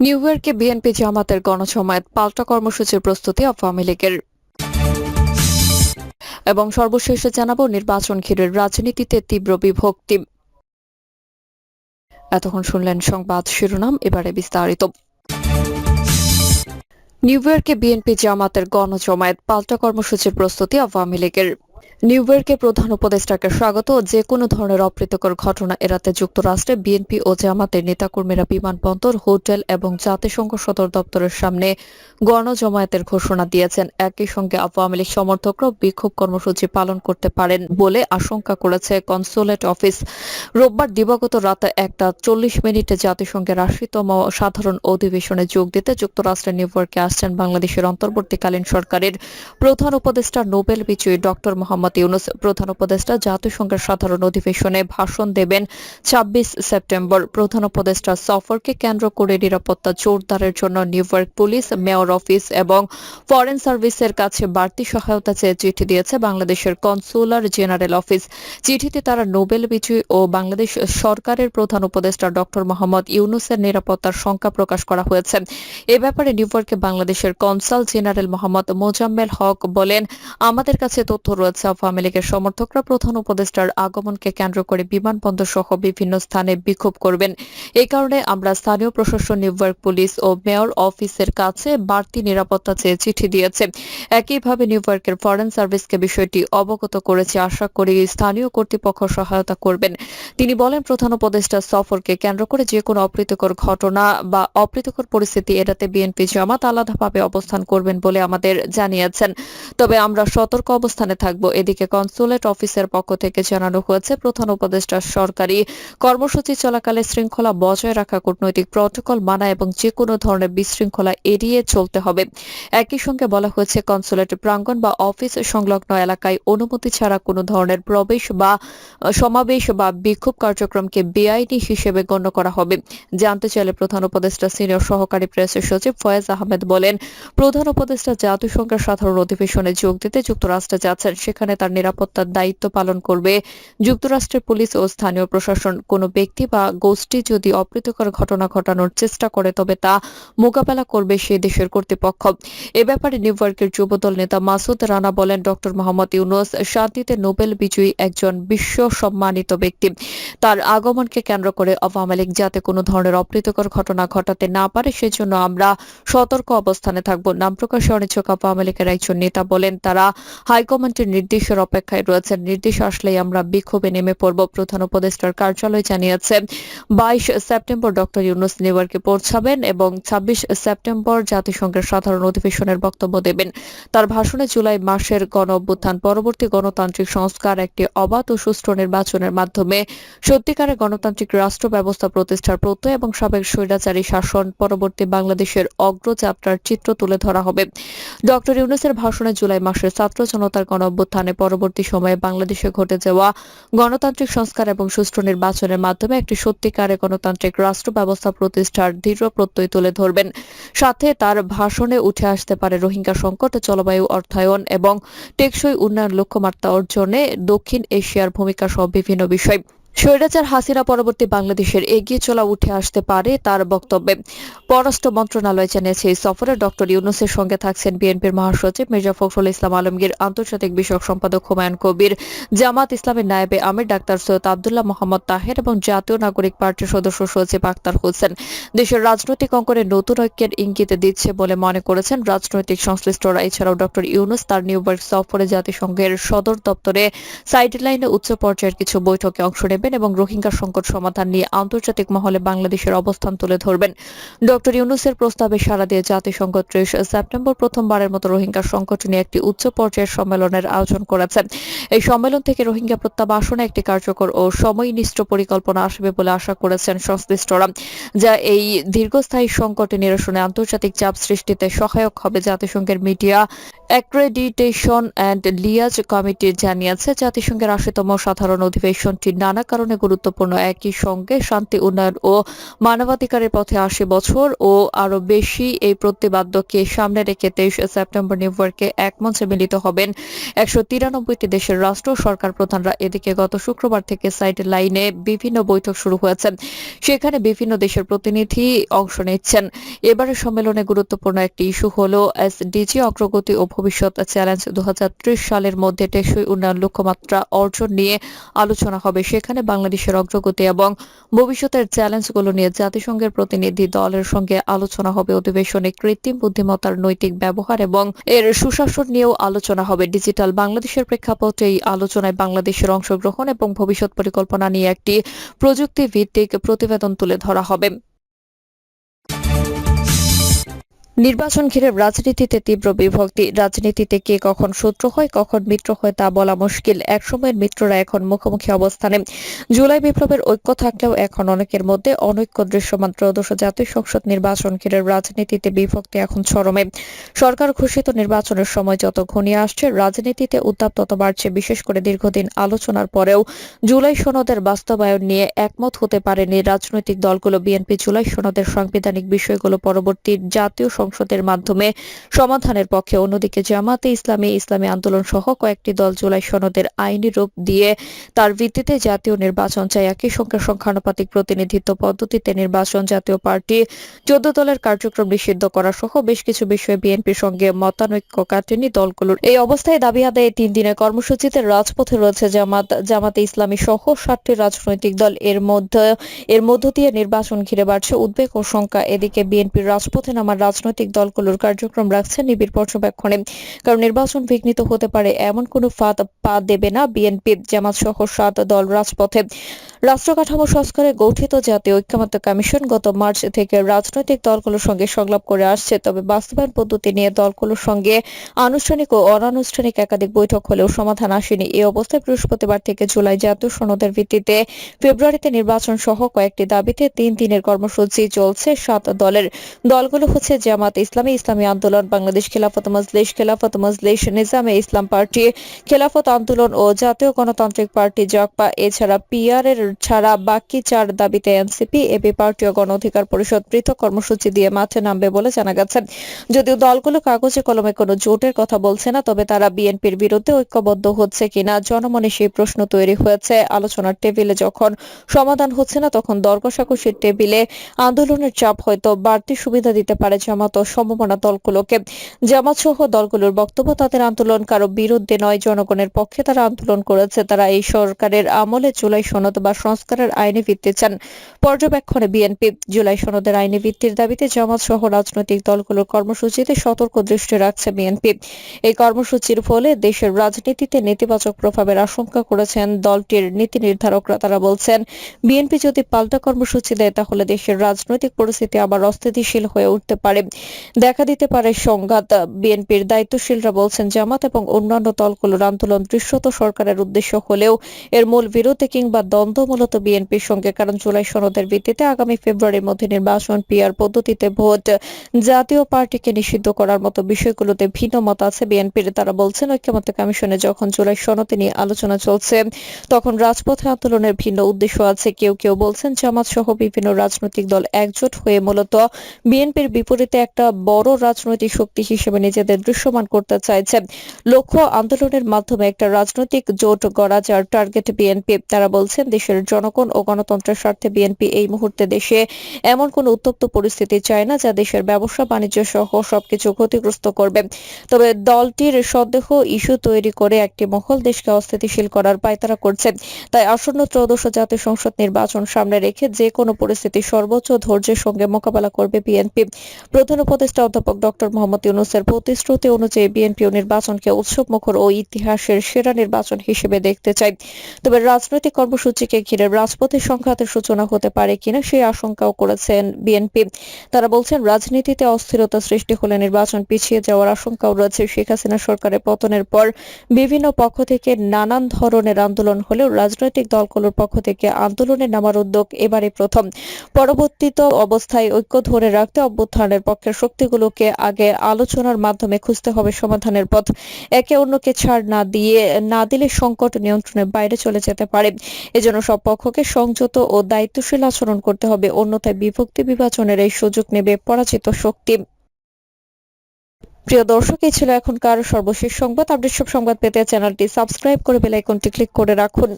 New ইয়র্কে BNP জামাতের গণসমায়েত পাল্টা কর্মসূচির প্রস্তুতি আওয়ামী লীগের। এবং সর্বশেষে জানাব নির্বাচন ঘিরে রাজনীতিতে তীব্র বিভক্তি। এতক্ষণ শুনলেন সংবাদ শিরোনাম, এবারে বিস্তারিত। নিউ ইয়র্কে বিএনপি জামাতের গণজমায়েত পাল্টা কর্মসূচির প্রস্তুতি আওয়ামী লীগের। নিউ ইয়র্কে প্রধান উপদেষ্টাকে স্বাগত। যে কোনো ধরনের অপ্রীতিকর ঘটনা এড়াতে যুক্তরাষ্ট্রে বিএনপি ও জামাতের নেতাকর্মীরা বিমানবন্দর, হোটেল এবং জাতিসংঘ সদর দপ্তরের সামনে গণজমায়েতের ঘোষণা দিয়েছেন। একই সঙ্গে আওয়ামী লীগ সমর্থকরা বিক্ষোভ কর্মসূচি পালন করতে পারেন বলে আশঙ্কা করেছে কনসুলেট অফিস। রোববার দিবাগত রাতে একটা চল্লিশ মিনিটে জাতিসংঘের আশিতম সাধারণ অধিবেশনে যোগ দিতে যুক্তরাষ্ট্রের নিউ ইয়র্কে আসছেন বাংলাদেশের অন্তর্বর্তীকালীন সরকারের প্রধান উপদেষ্টা, নোবেল বিজয়ী ডক্টর মোহাম্মদ ইউনুস। প্রধান উপদেষ্টা জাতিসংঘের সাধারণ অধিবেশনে ভাষণ দেবেন ছাব্বিশ সেপ্টেম্বর। প্রধান উপদেষ্টা সফরকে কেন্দ্র করে নিরাপত্তা জোরদারের জন্য নিউ পুলিশ, মেয়র অফিস এবং ফরেন সার্ভিসের কাছে বাড়তি সহায়তা চেয়ে চিঠি দিয়েছে বাংলাদেশের কনসুলার জেনারেল অফিস। চিঠিতে তারা নোবেল বিজয়ী ও বাংলাদেশ সরকারের প্রধান উপদেষ্টা ডক্টর মোহাম্মদ ইউনুসের নিরাপত্তার শঙ্কা প্রকাশ করা হয়েছে। এ ব্যাপারে নিউ ইয়র্কে বাংলাদেশের কনসাল জেনারেল মোহাম্মদ মোজাম্মেল হক বলেন, আমাদের কাছে তথ্য রয়েছে, আওয়ামী লীগের সমর্থকরা প্রধান উপদেষ্টার আগমনকে কেন্দ্র করে বিমানবন্দর সহ বিভিন্ন স্থানে বিক্ষোভ করবেন। এই কারণে আমরা স্থানীয় প্রশাসন, নিউ ইয়র্ক পুলিশ ও মেয়র অফিসের কাছে বাড়তি নিরাপত্তা চেয়ে চিঠি দিয়েছে। একইভাবে নিউ ইয়র্কের ফরেন সার্ভিসকে বিষয়টি অবগত করেছে। আশা করি স্থানীয় কর্তৃপক্ষ সহায়তা করবেন। তিনি বলেন, প্রধান উপদেষ্টা সফরকে কেন্দ্র করে যে কোনো অপ্রীতিকর ঘটনা বা অপ্রীতিকর পরিস্থিতি এড়াতে বিএনপি জামাত আলাদাভাবে অবস্থান করবেন বলে আমাদের জানিয়েছেন। তবে আমরা সতর্ক অবস্থানে থাকব, এদিকে কনসুলেট অফিসের পক্ষ থেকে জানানো হয়েছে, প্রধান উপদেষ্টা সরকারি কর্মসূচি চলাকালে শৃঙ্খলা বজায় রাখা, কূটনৈতিক প্রটোকল মানা এবং যে কোনো ধরনের বিশৃঙ্খলা এড়িয়ে চলতে হবে। একই সঙ্গে বলা হয়েছে, কনসুলেট প্রাঙ্গণ বা অফিস সংলগ্ন এলাকায় অনুমতি ছাড়া কোনো ধরনের প্রবেশ বা সমাবেশ বা বিক্ষোভ কার্যক্রমকে বেআইনি হিসেবে গণ্য করা হবে। জানতে চাইলে প্রধান উপদেষ্টা, সিনিয়র সহকারী প্রেস সচিব ফয়েজ আহমেদ বলেন, প্রধান উপদেষ্টা জাতিসংঘের সাধারণ অধিবেশনে যোগ দিতে যুক্তরাষ্ট্রে যাচ্ছেন। সেখানে তার নিরাপত্তার দায়িত্ব পালন করবে যুক্তরাষ্ট্রের পুলিশ ও স্থানীয় প্রশাসন। কোনো ব্যক্তি বা গোষ্ঠী যদি অপ্রীতিকর ঘটনা ঘটানোর চেষ্টা করে, তবে তা মোকাবেলা করবে সেই দেশের কর্তৃপক্ষ। এ ব্যাপারে নিউ ইয়র্কের যুবদল নেতা মাসুদ রানা বলেন ডক্টর মোহাম্মদ ইউনুস শান্তিতে নোবেল বিজয়ী একজন বিশ্ব সম্মানিত ব্যক্তি। তার আগমনকে কেন্দ্র করে আওয়ামী লীগ যাতে কোনো ধরনের অপ্রীতিকর ঘটনা ঘটাতে না পারে, সেজন্য আমরা সতর্ক অবস্থানে থাকব। নাম প্রকাশে অনিচ্ছুক আওয়ামী লীগের একজন নেতা বলেন, তারা হাইকমান্ডের নির্দেশের অপেক্ষায় রয়েছেন। নির্দেশ আসলেই আমরা বিক্ষোভে নেমে পড়ব, প্রধান উপদেষ্টার কার্যালয় জানিয়েছে বাইশ সেপ্টেম্বর ডক্টর ইউনুস নিউ ইয়র্কে পৌঁছাবেন এবং ছাব্বিশ সেপ্টেম্বর জাতিসংঘের সাধারণ অধিবেশনের বক্তব্য দেবেন। তার ভাষণে জুলাই মাসের গণ অভ্যুত্থান, পরবর্তী গণতান্ত্রিক সংস্কার একটি অবাধ ও সুষ্ঠু নির্বাচনের মাধ্যমে সত্যিকারের গণতান্ত্রিক রাষ্ট্র ব্যবস্থা প্রতিষ্ঠার প্রত্যয় এবং সাবেক স্বৈরাচারী শাসন, পরবর্তী বাংলাদেশের অগ্রযাত্রার চিত্র তুলে ধরা হবে। ডক্টর ইউনুসের ভাষণে জুলাই মাসের ছাত্র জনতার গণ অভ্যুত্থানে পরবর্তী সময়ে বাংলাদেশে ঘটে যাওয়া গণতান্ত্রিক সংস্কার এবং সুষ্ঠু নির্বাচনের মাধ্যমে একটি সত্যিকারে গণতান্ত্রিক রাষ্ট্র ব্যবস্থা প্রতিষ্ঠার দৃঢ় প্রত্যয় তুলে ধরবেন। সাথে তার ভাষণে উঠে আসতে পারে রোহিঙ্গা সংকট, জলবায়ু অর্থায়ন এবং টেকসই উন্নয়ন লক্ষ্যমাত্রা অর্জনে দক্ষিণ এশিয়ার ভূমিকা সহ বিভিন্ন বিষয়। স্বৈরাচার হাসিনা পরবর্তী বাংলাদেশের এগিয়ে চলা উঠে আসতে পারে তার বক্তব্যে। পররাষ্ট্র মন্ত্রণালয় জানিয়েছে, এই সফরে ডক্টর ইউনুসের সঙ্গে থাকছেন বিএনপির মহাসচিব মির্জা ফখরুল ইসলাম আলমগীর, আন্তর্জাতিক বিষয়ক সম্পাদক হুমায়ুন কবির, জামাত ইসলামের নায়েবে আমির ডাক্তার সৈয়দ আবদুল্লাহ মোহাম্মদ তাহের এবং জাতীয় নাগরিক পার্টির সদস্য সচিব আক্তার হোসেন। দেশের রাজনৈতিক অঙ্গনে নতুন ঐক্যের ইঙ্গিত দিচ্ছে বলে মনে করেছেন রাজনৈতিক সংশ্লিষ্টরা। এছাড়াও ডক্টর ইউনুস তার নিউ ইয়র্ক সফরে জাতিসংঘের সদর দপ্তরে সাইডলাইনে উচ্চ পর্যায়ের কিছু বৈঠকে অংশ নেবেন এবং রোহিঙ্গা সংকট সমাধান নিয়ে আন্তর্জাতিক মহলে বাংলাদেশের অবস্থান তুলে ধরবেন। ডক্টর ইউনুসের প্রস্তাবে সাড়া দিয়ে জাতিসংঘ ত্রিশ সেপ্টেম্বর প্রথমবারের মতো রোহিঙ্গা সংকট নিয়ে একটি উচ্চ পর্যায়ের সম্মেলনের আয়োজন করেছে এই সম্মেলন থেকে রোহিঙ্গা প্রত্যাবাসনে একটি কার্যকর ও সময়নিষ্ঠ পরিকল্পনা আসবে বলে আশা করেছেন সংশ্লিষ্টরা, যা এই দীর্ঘস্থায়ী সংকটে নিরসনে আন্তর্জাতিক চাপ সৃষ্টিতে সহায়ক হবে, জাতিসংঘের media accreditation and liaison committee জানিয়েছে। জাতিসংঘের আশিতম সাধারণ অধিবেশনটি নানা কারণে গুরুত্বপূর্ণ একই সঙ্গে শান্তি উন্নয়ন ও মানবাধিকারের পথে আশি বছর ও আরও বেশি এই প্রতিবাদ্যকে সামনে রেখে তেইশে সেপ্টেম্বর নিউ ইয়র্কে এক মঞ্চে মিলিত হবেন একশো তিরানব্বইটি দেশের রাষ্ট্র। সরকার প্রধানরা এদিকে গত শুক্রবার থেকে সাইড লাইনে বিভিন্ন বৈঠক শুরু হয়েছে। সেখানে বিভিন্ন দেশের প্রতিনিধি অংশ নিচ্ছেন। এবারের সম্মেলনে গুরুত্বপূর্ণ একটি ইস্যু হল এসডিজি অগ্রগতি ও ভবিষ্যৎ চ্যালেঞ্জ। দু হাজার ত্রিশ সালের মধ্যে টেকসই উন্নয়ন লক্ষ্যমাত্রা অর্জন নিয়ে আলোচনা হবে। সেখানে বাংলাদেশের অগ্রগতি এবং ভবিষ্যতের চ্যালেঞ্জগুলো নিয়ে জাতিসংঘের প্রতিনিধি দলের সঙ্গে আলোচনা হবে অধিবেশনে কৃত্রিম বুদ্ধিমত্তার নৈতিক ব্যবহার এবং এর সুশাসন নিয়েও আলোচনা হবে। ডিজিটাল বাংলাদেশের প্রেক্ষাপটে এই আলোচনায় বাংলাদেশের অংশগ্রহণ এবং ভবিষ্যৎ পরিকল্পনা নিয়ে একটি প্রযুক্তি ভিত্তিক প্রতিবেদন তুলে ধরা হবে। নির্বাচন ঘিরে রাজনীতিতে তীব্র বিভক্তি। রাজনীতিতে কে কখন শত্রু হয়, কখন মিত্র হয় তা বলা মুশকিল। একসময়ের মিত্ররা এখন মুখোমুখি অবস্থানে। জুলাই বিপ্লবের ঐক্য থাকলেও এখন অনেকের মধ্যে অনৈক্য দৃশ্যমান ত্রয়োদশ জাতীয় সংসদ নির্বাচন ঘিরে রাজনীতিতে বিভক্তি এখন চরমে। সরকার ঘোষিত নির্বাচনের সময় যত ঘনিয়ে আসছে, রাজনীতিতে উত্তাপ তত বাড়ছে। বিশেষ করে দীর্ঘদিন আলোচনার পরেও জুলাই সনদের বাস্তবায়ন নিয়ে একমত হতে পারেনি রাজনৈতিক দলগুলো। বিএনপি জুলাই সনদের সাংবিধানিক বিষয়গুলো পরবর্তী জাতীয় সংসদের মাধ্যমে সমাধানের পক্ষে অন্যদিকে জামাতে ইসলামী ইসলামী আন্দোলন সহ কয়েকটি দল জুলাই সনদের আইনি রূপ দিয়ে তার ভিত্তিতে জাতীয় নির্বাচন চায় একই সঙ্গে সংখ্যানুপাতিক প্রতিনিধিত্ব পদ্ধতিতে নির্বাচন জাতীয় পার্টি চোদ্দ দলের কার্যক্রম নিষিদ্ধ করা সহ বেশ কিছু বিষয়ে বিএনপির সঙ্গে মতানৈক্য কাটেনি দলগুলোর। এই অবস্থায় দাবি আদায়ে তিন দিনের কর্মসূচিতে রাজপথে রয়েছে জামাত, জামাতে ইসলামী সহ সাতটি রাজনৈতিক দল। এর মধ্যে, এর মধ্য দিয়ে নির্বাচন ঘিরে বাড়ছে উদ্বেগ ও শঙ্কা। এদিকে বিএনপির রাজপথে নামার রাজনৈতিক দলগুলোর কার্যক্রম রাখছে নিবিড় পর্যবেক্ষণে। কারণ নির্বাচন বিঘ্নিত হতে পারে, এমন কোনো ফাঁদ পা দেবে না বিএনপি, জামাত সহ সাত দল রাজপথে। রাষ্ট্র কাঠামো সংস্কারে গঠিত জাতীয় ঐক্যমত্য কমিশন গত মার্চ থেকে রাজনৈতিক দলগুলোর সঙ্গে সংলাপ করে আসছে। তবে বাস্তবায়ন পদ্ধতি নিয়ে দলগুলোর সঙ্গে আনুষ্ঠানিক ও অনানুষ্ঠানিক একাধিক বৈঠক হলেও সমাধান আসেনি। এই অবস্থায় বৃহস্পতিবার থেকে জুলাই জাতীয় সনদের ভিত্তিতে ফেব্রুয়ারিতে নির্বাচন সহ কয়েকটি দাবিতে তিন দিনের কর্মসূচি চলছে। সাত দলের দলগুলো হচ্ছে জামাত ইসলামী ইসলামী আন্দোলন, বাংলাদেশ খেলাফত মজলিস খেলাফত মজলিস, নিজামে ইসলাম পার্টি, খেলাফত আন্দোলন ও জাতীয় গণতান্ত্রিক পার্টি জাকপা এছাড়া পিআর এর ছাড়া বাকি চার দাবিতে এনসিপি এবি পার্টি ও গণ অধিকার পরিষদ পৃথক কর্মসূচি দিয়ে মাঠে নামবে বলে জানা গেছে। যদিও দলগুলো কাগজে কলমে কোনো জোটের কথা বলছে না, তবে তারা বিএনপির বিরুদ্ধে ঐক্যবদ্ধ হচ্ছে কিনা জনমনে সেই প্রশ্ন তৈরি হয়েছে। আলোচনার টেবিলে যখন সমাধান হচ্ছে না, তখন দর কষাকষির টেবিলে আন্দোলনের চাপ হয়তো বাড়তি সুবিধা দিতে পারে জামাত ও সম্ভাবনা দলগুলোকে। জামাত সহ দলগুলোর বক্তব্য, তাদের আন্দোলন কারও বিরুদ্ধে নয়, জনগণের পক্ষে তারা আন্দোলন করেছে। তারা এই সরকারের আমলে জুলাই সনদ বা সংস্কারের আইনি ভিত্তি চান। পর্যবেক্ষণে বিএনপি, জুলাই সনদের আইনি ভিত্তির দাবিতে জামাত সহ রাজনৈতিক দলগুলোর কর্মসূচিতে সতর্ক দৃষ্টি রাখছে বিএনপি। এই কর্মসূচির ফলে দেশের রাজনীতিতে নেতিবাচক প্রভাবের আশঙ্কা করেছেন দলটির নীতি নির্ধারকরা। তারা বলছেন, বিএনপি যদি পাল্টা কর্মসূচি দেয়, তাহলে দেশের রাজনৈতিক পরিস্থিতি আবার অস্থিতিশীল হয়ে উঠতে পারে। দেখা দিতে পারে সংঘাত। বিএনপির দায়িত্বশীলরা বলছেন, জামাত এবং অন্যান্য দলগুলোর আন্দোলন দৃশ্যত সরকারের উদ্দেশ্য হলেও এর মূল বিরোধী কিংবা দ্বন্দ্ব মূলত বিএনপির সঙ্গে, কারণ জুলাই সনদের ভিত্তিতে আগামী ফেব্রুয়ারির মধ্যে নির্বাচন, পিআর পদ্ধতিতে ভোট, জাতীয় পার্টিকে নিষিদ্ধ করার মতো বিষয়গুলোতে ভিন্ন মত আছে বিএনপির। তারা বলছেন, ঐক্যমত্য কমিশনে যখন জুলাই সনদে নিয়ে আলোচনা চলছে, তখন রাজপথে আন্দোলনের ভিন্ন উদ্দেশ্য আছে। কেউ কেউ বলছেন জামাত সহ বিভিন্ন রাজনৈতিক দল একজোট হয়ে মূলত বিএনপির বিপরীতে একটা বড় রাজনৈতিক শক্তি হিসেবে নিজেদের দৃশ্যমান করতে চাইছে। লক্ষ্য আন্দোলনের মাধ্যমে একটা রাজনৈতিক জোট গড়া যার টার্গেট বিএনপি। তারা বলছেন, দেশের জনগণ ও গণতন্ত্রের স্বার্থে বিএনপি এই মুহূর্তে দেশে এমন কোন উত্তপ্ত পরিস্থিতি চায় না যা দেশের ব্যবসা, বাণিজ্য সহ সবকিছু ক্ষতিগ্রস্ত করবে। তবে দলটির সন্দেহ ইস্যু তৈরি করে একটি মহল দেশকে অস্থিতিশীল করার পায়তারা করছে। তাই আসন্ন ত্রয়োদশ জাতীয় সংসদ নির্বাচন সামনে রেখে যে কোনো পরিস্থিতি সর্বোচ্চ ধৈর্যের সঙ্গে মোকাবেলা করবে বিএনপি। প্রধান উপদেষ্টা অধ্যাপক ডক্টর মোহাম্মদ ইউনুসের প্রতিশ্রুতি অনুযায়ী বিএনপি নির্বাচনকে উৎসব মুখর ও ইতিহাসের সেরা নির্বাচন হিসেবে দেখতে চায়। তবে রাজনৈতিক কর্মসূচিকে ঘিরে রাজপথের সংঘাতের সূচনা হতে পারে কিনা সেই আশঙ্কাও করেছেন বিএনপি। তারা বলছেন, রাজনীতিতে অস্থিরতা সৃষ্টি হলে নির্বাচন পিছিয়ে যাওয়ার আশঙ্কাও রয়েছে। শেখ হাসিনা সরকারের পতনের পর বিভিন্ন পক্ষ থেকে নানান ধরনের আন্দোলন হলেও রাজনৈতিক দলগুলোর পক্ষ থেকে আন্দোলনে নামার উদ্যোগ এবারে প্রথম। পরবর্তীত অবস্থায় ঐক্য ধরে রাখতে অভ্যুত্থানের পক্ষের শক্তিগুলোকে আগে আলোচনার মাধ্যমে খুঁজতে হবে সমাধানের পথ। একে অন্যকে ছাড় না দিয়ে, না দিলে সংকট নিয়ন্ত্রণের বাইরে চলে যেতে পারে। এজন্য সব সব পক্ষকে সংযত ও দায়িত্বশীল আচরণ করতে হবে। অন্যথায় বিভক্তি বিভাজনের এই সুযোগ নেবে পরাজিত শক্তি। প্রিয় দর্শক, এই ছিল এখনকার সর্বশেষ সংবাদ। আপডেট সব সংবাদ পেতে চ্যানেলটি সাবস্ক্রাইব করে বেল আইকনটি ক্লিক করে রাখুন।